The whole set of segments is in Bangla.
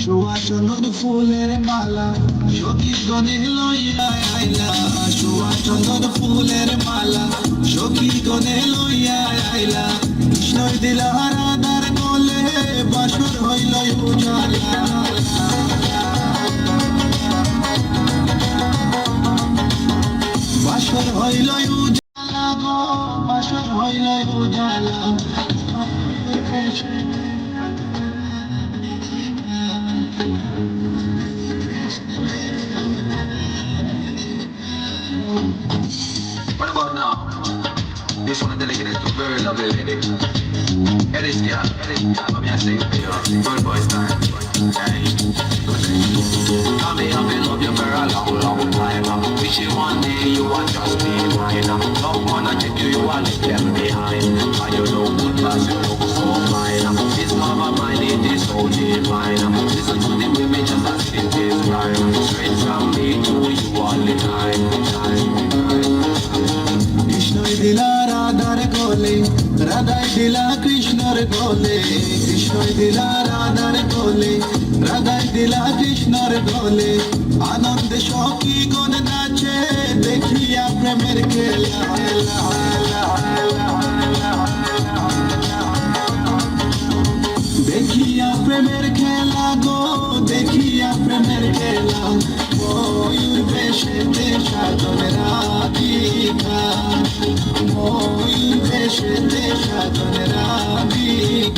চন্দন ফুলের মালা সখী গনে লইয়া আইলা চন্দন ফুলের মালা সখী গনে লইয়া আইলা কৃষ্ণই দিলা রাধার কোলে বাসুর হইল উজালা বাসর হইল উজালা গো বাসর হইল উজালা Yo solamente le tu verlo, bebé. Eres ya, eres ya, mami, hace un Verbo está Hey, Tell me how you love you for a long, long time. Wish you one day you would just be mine. Love wanna get you, you are like কৃষ্ণর গোলে কৃষ্ণই দিলা রাধার গোলে রাধাই দিলা কৃষ্ণর গোলে আনন্দে সখী গণ নাচে, দেখিয়া প্রেমের খেলা দেখিয়া প্রেমের খেলা গো, দেখিয়া প্রেমের খেলা। All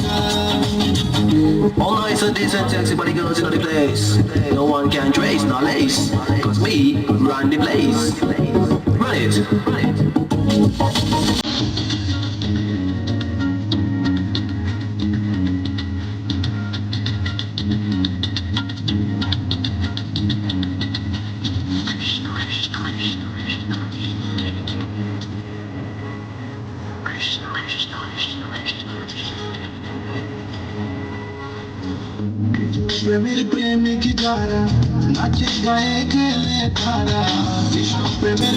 nights are decent, sexy body girls in the place. No one can trace, no lace. Cause me run the place. Run it, run it. প্রেমের প্রেমিক যারা নাচে গায়ে গেলে তারা বিষ্ণু প্রেমের